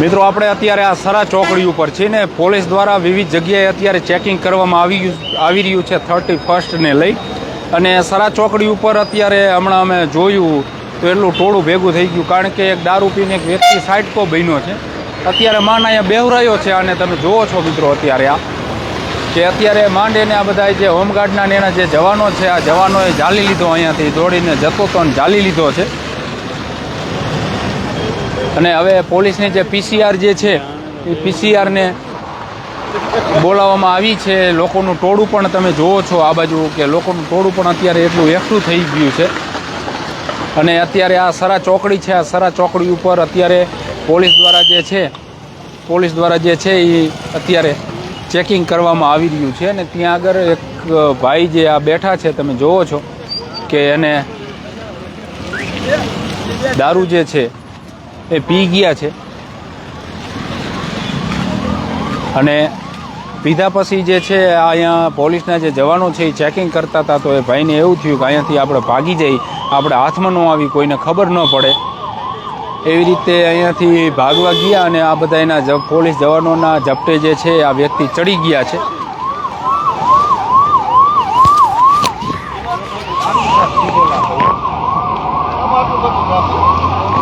મિત્રો, આપણે અત્યારે આ સરા ચોકડી ઉપર છીએ ને પોલીસ દ્વારા વિવિધ જગ્યાએ અત્યારે ચેકિંગ કરવામાં આવી ગયું- આવી રહ્યું છે થર્ટી ફર્સ્ટને લઈ. અને સરા ચોકડી ઉપર અત્યારે હમણાં અમે જોયું તો એટલું ટોળું ભેગું થઈ ગયું, કારણ કે એક દારૂ પીને એક વ્યક્તિ સાઈડકો બન્યો છે. અત્યારે માંડ અહીંયા બેવરાયો છે અને તમે જુઓ છો મિત્રો અત્યારે આ, કે અત્યારે માંડેને આ બધા જે હોમગાર્ડના ને એના જે જવાનો છે, આ જવાનોએ જાળી લીધો અહીંયાથી, દોડીને જતો તો જાળી લીધો છે. અને હવે પોલીસની જે પીસીઆર જે છે, એ પીસીઆરને બોલાવવામાં આવી છે. લોકોનું ટોળું પણ તમે જુઓ છો આ બાજુ કે લોકોનું ટોળું પણ અત્યારે એટલું એકઠું થઈ ગયું છે. અને અત્યારે આ સરા ચોકડી છે, આ સરા ચોકડી ઉપર અત્યારે પોલીસ દ્વારા જે છે, પોલીસ દ્વારા જે છે એ અત્યારે ચેકિંગ કરવામાં આવી રહ્યું છે. અને ત્યાં આગળ એક ભાઈ જે આ બેઠા છે, તમે જુઓ છો કે એને દારૂ જે છે એ પી ગયા છે. અને પીધા પછી જે છે અહીંયા પોલીસના જે જવાનો છે, એ ચેકિંગ કરતા હતા, તો એ ભાઈને એવું થયું કે અહીંયાથી આપણે ભાગી જઈ, આપણે હાથમાં ન આવી, કોઈને ખબર ન પડે. એવી રીતે અહીંયાથી ભાગવા ગયા અને આ બધા એના પોલીસ જવાનોના ઝપટે જે છે, આ વ્યક્તિ ચડી ગયા છે.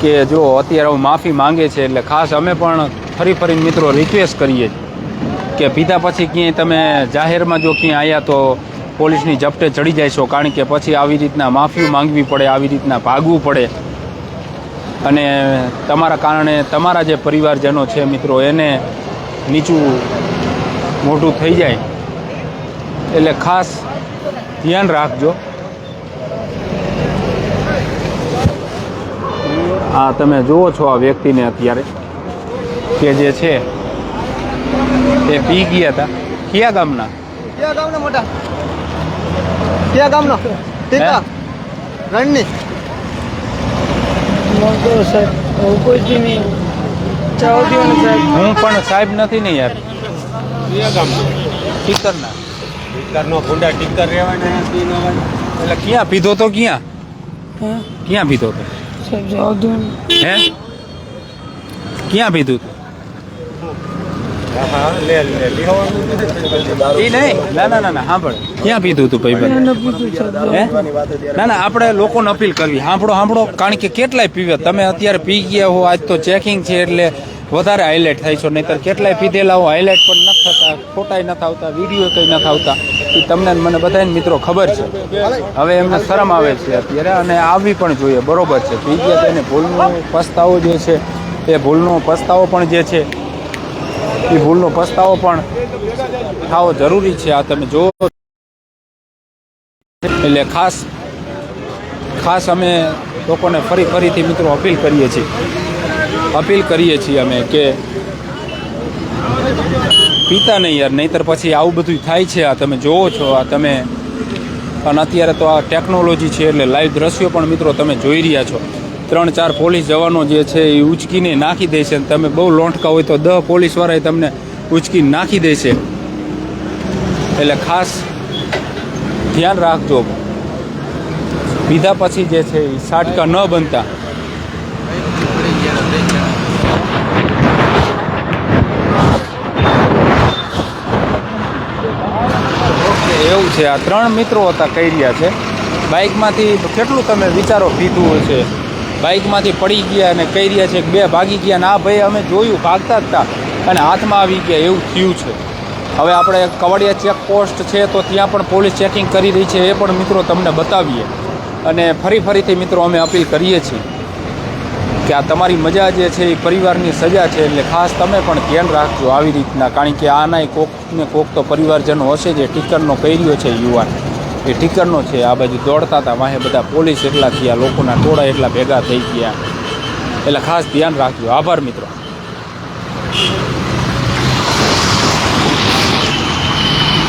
કે જો અત્યારે હું માફી માંગે છે એટલે ખાસ અમે પણ ફરી ફરીને મિત્રો રિક્વેસ્ટ કરીએ કે પીધા પછી ક્યાંય તમે જાહેરમાં જો ક્યાંય આવ્યા તો પોલીસની ઝપટે ચડી જાય છો કારણ કે પછી આવી રીતના માફી માંગવી પડે, આવી રીતના ભાગવું પડે. અને તમારા કારણે તમારા જે પરિવારજનો છે મિત્રો, એને નીચું મોટું થઈ જાય. એટલે ખાસ ધ્યાન રાખજો. આ તમે જુઓ છો આ વ્યક્તિને અત્યારે કે જે છે એ પી ગયા હતા. કયા ગામના? કયા ગામના મોટા? કયા ગામનો? ટીકા? રણની? મોટો સાહેબ એવું કોઈ નહીં ચાવ દીવાનું સાહેબ. હું પણ સાહેબ નથી ને યાર. ટીકરના. ટીકરનો ગુંડા ટીકર રહેવાના એટલે ક્યાં પીધો તો ક્યાં? હા? ક્યાં પીધો તો? સાહેબ ચાવ દીવાનું હે ક્યાં પીધું આપણે લોકોને અપીલ કરવી. સાંભળો સાંભળો કારણ કે કેટલાય પીવે. તમે અત્યારે પી ગયા હો, આજ તો ચેકિંગ છે એટલે વધારે હાઇલાઇટ થાય છો. નહીતર કેટલાય પીધેલા હો હાઇલાઇટ પણ નથી થતા ફોટાય નથી આવતા વીડિયો કંઈ નથી આવતા એ તમને મને બધાને મિત્રો ખબર છે. હવે એમને શરમ આવે છે અત્યારે અને આવવી પણ જોઈએ. બરોબર છે. પી ગયા તો એને ભૂલનો પસ્તાવો જે છે, એ ભૂલનો પસ્તાવો પણ જે છે એ ભૂલનો પસ્તાવો પણ થવો જરૂરી છે. આ તમે જુઓ. એટલે ખાસ ખાસ અમે લોકોને ફરી, ફરીથી મિત્રો અપીલ કરીએ છીએ. અપીલ કરીએ છીએ અમે કે પીતા નહીં યાર, નહીતર પછી આવું બધું થાય છે. આ તમે જોવો છો, આ તમે, અને અત્યારે તો આ ટેકનોલોજી છે એટલે લાઈવ દ્રશ્યો પણ મિત્રો તમે જોઈ રહ્યા છો. ત્રણ, ચાર પોલીસ જવાનો જે છે એ ઉચકીને નાખી દે છે. તમે બહુ લોંઠકા હોય તો દહ પોલીસવાળાએ તમને ઉચકી નાખી દે છે. એટલે ખાસ ધ્યાન રાખજો. પીધા પછી જે છે એ સાટકા ન બનતા. એવું છે. આ ત્રણ મિત્રો હતા કહી રહ્યા છે. બાઇકમાંથી કેટલું તમે વિચારો પીધું હશે? બાઇકમાંથી પડી ગયા અને કહી રહ્યા છે કે બે ભાગી ગયા ના ભાઈ અમે જોયું, ભાગતા જ હતા. અને હાથમાં આવી ગયા એવું થયું છે. હવે આપણે કવાડિયા ચેક પોસ્ટ છે તો ત્યાં પણ પોલીસ ચેકિંગ કરી રહી છે, એ પણ મિત્રો તમને બતાવીએ. અને ફરી ફરીથી મિત્રો અમે અપીલ કરીએ છીએ કે આ તમારી મજા જે છે એ પરિવારની સજા છે, એટલે ખાસ તમે પણ ધ્યાન રાખજો આવી રીતના, કારણ કે આનાય કોક ને કોક તો પરિવારજનો હશે જે ટીકરનો કર્યો છે યુવાન. એ ટીકરનો છે. આ બાજુ દોડતા હતા. વાહે બધા પોલીસ એટલા થયા. લોકોના ટોળા એટલા ભેગા થઈ ગયા. એટલે ખાસ ધ્યાન રાખજો. આભાર મિત્રો.